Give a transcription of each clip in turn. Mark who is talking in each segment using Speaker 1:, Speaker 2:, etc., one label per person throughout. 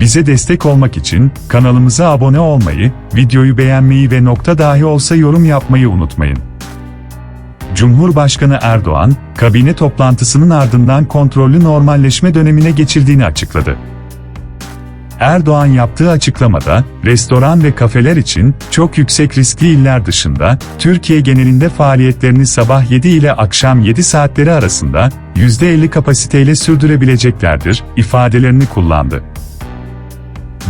Speaker 1: Bize destek olmak için kanalımıza abone olmayı, videoyu beğenmeyi ve nokta dahi olsa yorum yapmayı unutmayın. Cumhurbaşkanı Erdoğan, kabine toplantısının ardından kontrollü normalleşme dönemine geçildiğini açıkladı. Erdoğan yaptığı açıklamada, restoran ve kafeler için çok yüksek riskli iller dışında, Türkiye genelinde faaliyetlerini sabah 7 ile akşam 7 saatleri arasında, %50 kapasiteyle sürdürebileceklerdir, ifadelerini kullandı.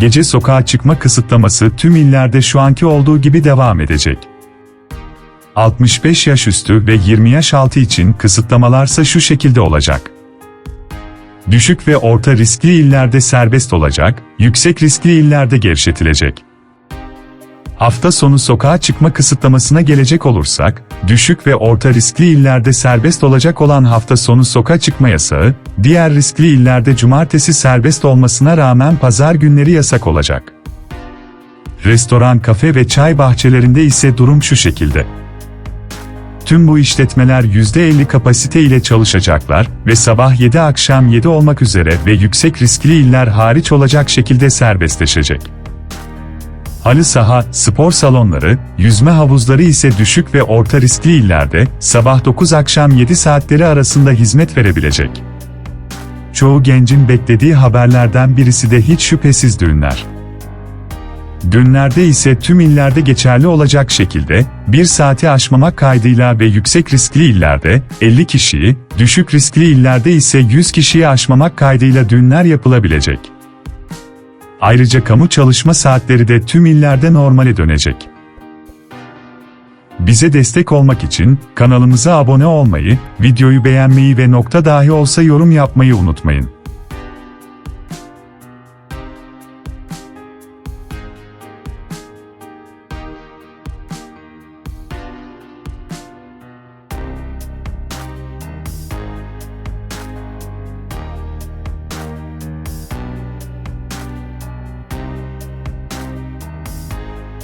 Speaker 1: Gece sokağa çıkma kısıtlaması tüm illerde şu anki olduğu gibi devam edecek. 65 yaş üstü ve 20 yaş altı için kısıtlamalarsa şu şekilde olacak. Düşük ve orta riskli illerde serbest olacak, yüksek riskli illerde gevşetilecek. Hafta sonu sokağa çıkma kısıtlamasına gelecek olursak, düşük ve orta riskli illerde serbest olacak olan hafta sonu sokağa çıkma yasağı, diğer riskli illerde cumartesi serbest olmasına rağmen pazar günleri yasak olacak. Restoran, kafe ve çay bahçelerinde ise durum şu şekilde. Tüm bu işletmeler %50 kapasite ile çalışacaklar ve sabah 7 akşam 7 olmak üzere ve yüksek riskli iller hariç olacak şekilde serbestleşecek. Halı saha, spor salonları, yüzme havuzları ise düşük ve orta riskli illerde sabah 9 akşam 7 saatleri arasında hizmet verebilecek. Çoğu gencin beklediği haberlerden birisi de hiç şüphesiz düğünler. Günlerde ise tüm illerde geçerli olacak şekilde, 1 saati aşmamak kaydıyla ve yüksek riskli illerde 50 kişiyi, düşük riskli illerde ise 100 kişiyi aşmamak kaydıyla düğünler yapılabilecek. Ayrıca kamu çalışma saatleri de tüm illerde normale dönecek. Bize destek olmak için kanalımıza abone olmayı, videoyu beğenmeyi ve nokta dahi olsa yorum yapmayı unutmayın.